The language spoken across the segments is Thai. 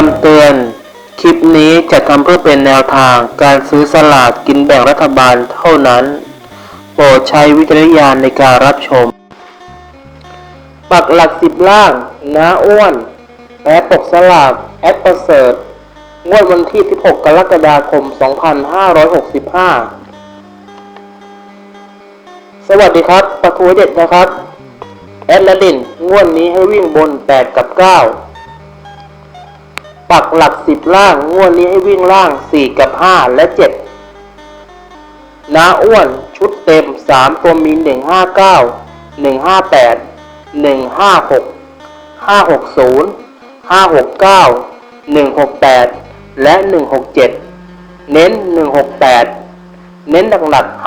คำเตือน คลิปนี้จะทำเพื่อเป็นแนวทางการซื้อสลากกินแบ่งรัฐบาลเท่านั้น โปรดใช้วิจารณญาณในการรับชม ปักหลักสิบล่างน้าอ้วนและปกสลากแอดประเสริฐงวดวันที่ 16 กรกฎาคม 2565 สวัสดีครับ ประทูเด็ดนะครับ แอดละดินงวดนี้ให้วิ่งบน 8 กับ 9 ปักหลัก10ล่างงวดนี้ให้วิ่งล่าง 4 กับ 5 และ 7น้าอ้วนชุดเต็ม 3 ตัวมี 159 158 156 560 569 168 และ 167 เน้น 168 เน้นหนักๆ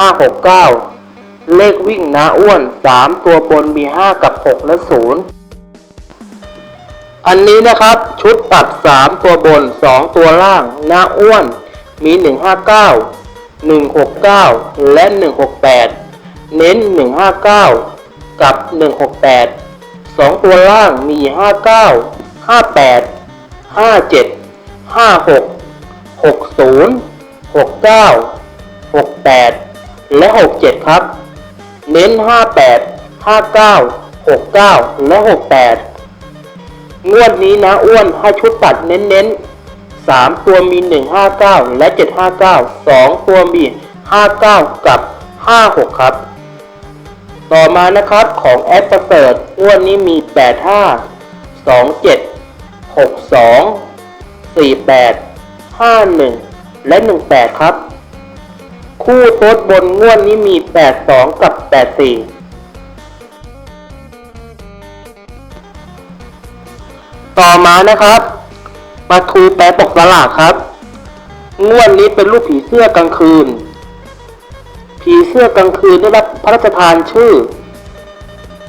569 เลขวิ่งน้าอ้วน 3 ตัวบนมี 5 กับ 6 และ 0 อันนี้นะครับชุดตัด 3 ตัวบน 2 ตัวล่างหน้าอ้วนมี 159 169 และ 168 เน้น 159 กับ 168สองตัวล่างมี 59 58 57 56 60 69 68 และ 67 ครับ เน้น 58 59 69 และ 68 งวดนี้นะอ้วนให้ชุดตัดเน้นๆ3ตัวมี159และ759 2ตัวมี59กับ56ครับ ต่อมานะครับของแอดประเสริฐงวดนี้มี85 27 62 48 51และ18ครับ คู่โต๊ดบนงวดนี้มี82กับ84 ต่อมานะครับมาทูแปรปกสลากครับ งวดนี้เป็นรูปผีเสื้อกลางคืน ผีเสื้อกลางคืนได้รับพระราชทานชื่อ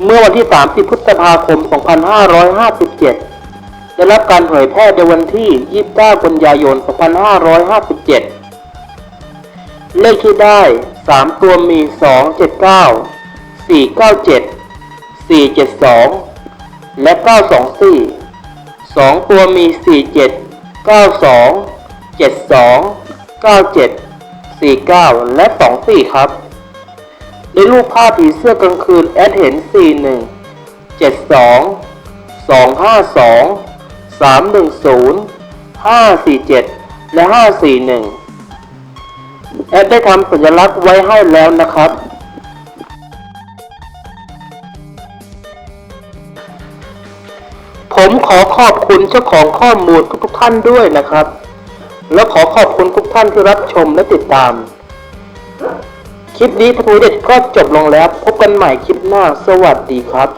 เมื่อวันที่ 30 พฤษภาคม 2557 ได้รับการเผยแพร่ในวันที่ 29 กันยายน 2557 เลขที่ได้ 3 ตัวมี 279 497 472 และ 924 2ตัวมี47 92 72 97 49และ24ครับ ในรูปภาพผีเสื้อกลางคืนแอดเห็น41 72 252 310 547และ541แอดได้ทำสัญลักษณ์ไว้ให้แล้วนะครับ ผมขอขอบคุณเจ้าของข้อมูลทุกๆท่านด้วยนะครับ และขอขอบคุณทุกท่านที่รับชมและติดตาม คลิปนี้พระทูเด็ดก็จบลงแล้ว พบกันใหม่คลิปหน้า สวัสดีครับ